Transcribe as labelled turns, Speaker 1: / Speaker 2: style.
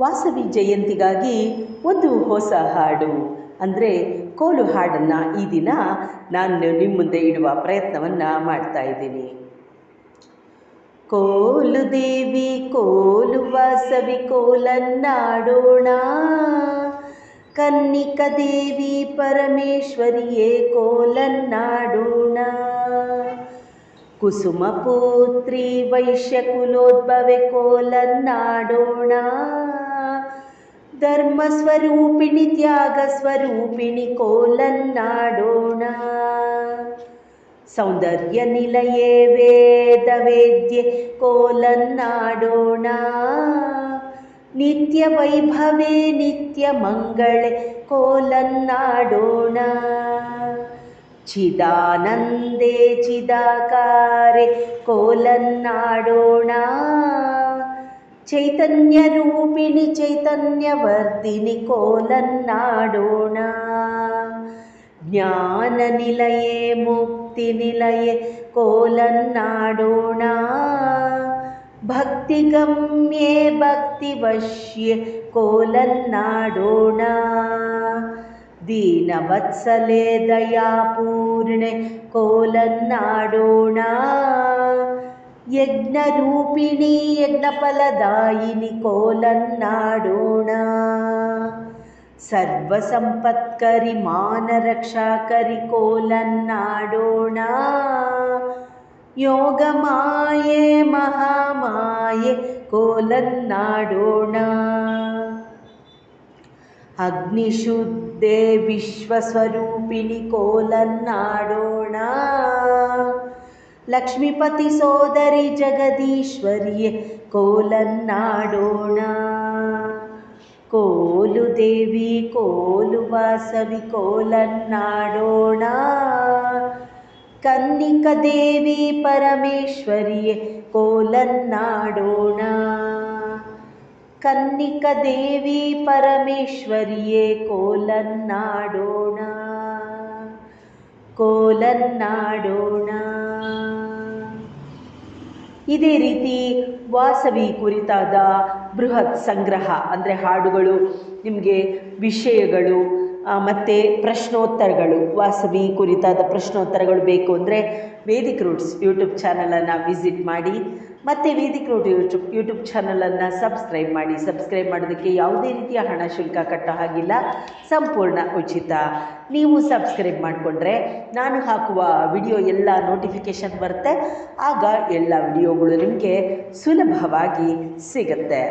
Speaker 1: ವಾಸವಿ ಜಯಂತಿಗಾಗಿ ಒಂದು ಹೊಸ ಹಾಡು. ಅಂದರೆ ಕೋಲು ಹಾಡನ್ನು ಈ ದಿನ ನಾನು ನಿಮ್ಮ ಮುಂದೆ ಇಡುವ ಪ್ರಯತ್ನವನ್ನು ಮಾಡ್ತಾ ಇದ್ದೀನಿ. ಕೋಲು ದೇವಿ, ಕೋಲು ವಾಸವಿ, ಕೋಲನ್ನಾಡೋಣ. ಕನ್ನಿಕ ದೇವಿ, ಪರಮೇಶ್ವರಿಯೇ, ಕೋಲನ್ನಾಡೋಣ. ಕುಸುಮ ಪುತ್ರಿ ವೈಶ್ಯಕುಲೋದ್ಭವೆ ಕೋಲನ್ನಾಡೋಣ. ಧರ್ಮ ಸ್ವರೂಪಿಣಿ ತ್ಯಾಗ ಸ್ವರೂಪಿಣಿ ಕೋಲನ್ನಾಡೋಣ. ಸೌಂದರ್ಯ ನಿಲಯೇ ವೇದ ವೇದ್ಯೆ ಕೋಲನ್ನಾಡೋಣ. ನಿತ್ಯ ವೈಭವೇ ನಿತ್ಯ ಮಂಗಳೆ ಕೋಲನ್ನಾಡೋಣ. ಚಿದಾನಂದೇ ಚಿದಾಕಾರೆ ಕೋಲನ್ನಾಡೋಣ. ಚೈತನ್ಯ ರೂಪಿಣಿ ಚೈತನ್ಯವರ್ಧಿನಿ ಕೋಲನ್ನಾಡೋಣ ಜ್ಞಾನ ನಿಲಯೇ ಮುಕ್ತಿ ನಿಲಯೇ ಕೋಲನ್ನಾಡೋಣ ಭಕ್ತಿಗಮ್ಯೆ ಭಕ್ತಿವಶ್ಯೆ ಕೋಲನ್ನಾಡೋಣ ದೀನವತ್ಸಲೆ ದಯಾಪೂರ್ಣೆ ಕೋಲನ್ನಾಡೋಣ ಯಜ್ಞರೂಪಿಣಿ ಯಜ್ಞಫಲದಾಯಿನಿ ಕೋಲನ್ನಾಡೋಣ ಸರ್ವಸಂಪತ್ಕರಿ ಮಾನರಕ್ಷಾಕರಿ ಕೋಲನ್ನಾಡೋಣ ಯೋಗ ಮಾಯೆ ಮಹಾಮಾಯೆ ಕೋಲನ್ನಾಡೋಣ ಅಗ್ನಿಶುದ್ಧೆ ವಿಶ್ವಸ್ವರೂಪಿಣಿ ಕೋಲನ್ನಾಡೋಣ ಲಕ್ಷ್ಮೀಪತಿ ಸೋದರಿ ಜಗದೀಶ್ವರಿಯೇ, ಕೋಲನ್ನಾಡೋಣ. ಕೋಲು ದೇವಿ, ಕೋಲು ವಾಸವಿ, ಕೋಲನ್ನಾಡೋಣ. ಕನ್ನಿಕ ದೇವಿ ಪರಮೇಶ್ವರಿಯೇ, ಕೋಲನ್ನಾಡೋಣ. ಕನ್ನಿಕ ದೇವಿ ಪರಮೇಶ್ವರಿಯೇ, ಕೋಲನ್ನಾಡೋಣ. ಕೋಲನ್ನಾಡೋಣ. ಇದೇ ರೀತಿ ವಾಸವಿ ಕುರಿತಾದ ಬೃಹತ್ ಸಂಗ್ರಹ, ಅಂದರೆ ಹಾಡುಗಳು, ನಿಮಗೆ ವಿಷಯಗಳು ಮತ್ತು ಪ್ರಶ್ನೋತ್ತರಗಳು, ವಾಸವಿ ಕುರಿತಾದ ಪ್ರಶ್ನೋತ್ತರಗಳು ಬೇಕು ಅಂದರೆ ವೇದಿಕ್ ರೂಟ್ಸ್ ಯೂಟ್ಯೂಬ್ ಚಾನಲನ್ನು ವಿಸಿಟ್ ಮಾಡಿ. ಮತ್ತು ವೇದಿಕ್ ರೂಟ್ ಯೂಟ್ಯೂಬ್ ಯೂಟ್ಯೂಬ್ ಚಾನಲನ್ನು ಸಬ್ಸ್ಕ್ರೈಬ್ ಮಾಡಿ. ಸಬ್ಸ್ಕ್ರೈಬ್ ಮಾಡೋದಕ್ಕೆ ಯಾವುದೇ ರೀತಿಯ ಹಣ ಶುಲ್ಕ ಕಟ್ಟೋ ಹಾಗಿಲ್ಲ. ಸಂಪೂರ್ಣ ಉಚಿತ. ನೀವು ಸಬ್ಸ್ಕ್ರೈಬ್ ಮಾಡಿಕೊಂಡ್ರೆ ನಾನು ಹಾಕುವ ವಿಡಿಯೋ ಎಲ್ಲ ನೋಟಿಫಿಕೇಷನ್ ಬರುತ್ತೆ. ಆಗ ಎಲ್ಲ ವಿಡಿಯೋಗಳು ನಿಮಗೆ ಸುಲಭವಾಗಿ ಸಿಗುತ್ತೆ.